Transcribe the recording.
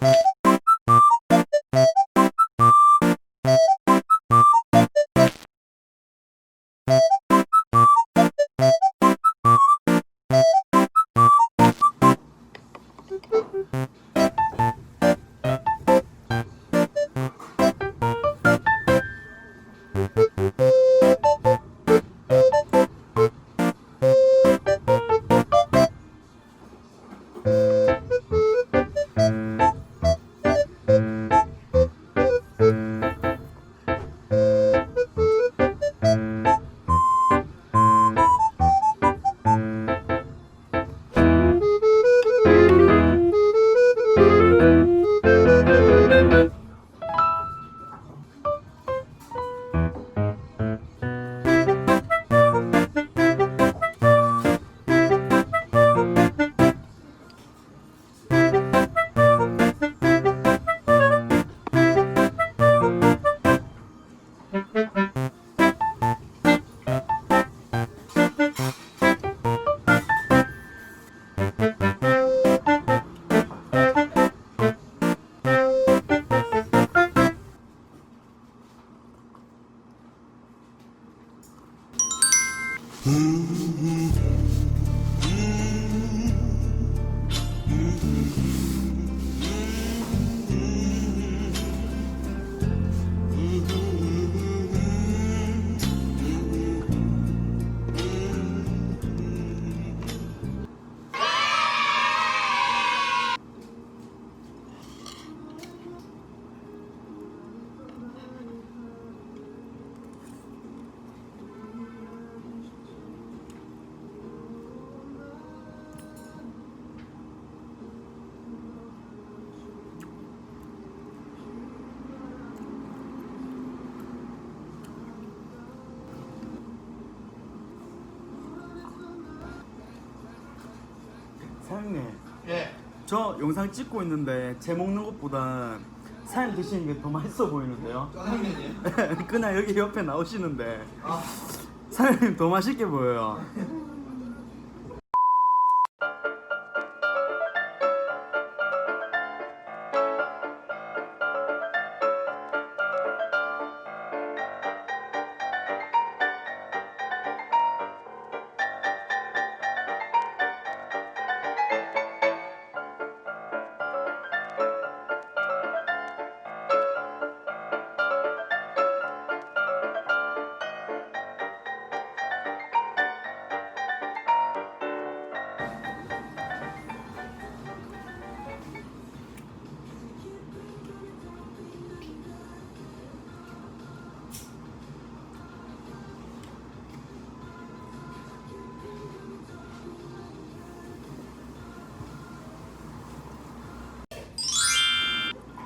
Bye. Mm-hmm. 사장님, 예. 저 영상 찍고 있는데 제 먹는 것보다 사장님 드시는 게 더 맛있어 보이는데요? 짜장면이요? 그냥 여기 옆에 나오시는데 아, 사장님 더 맛있게 보여요.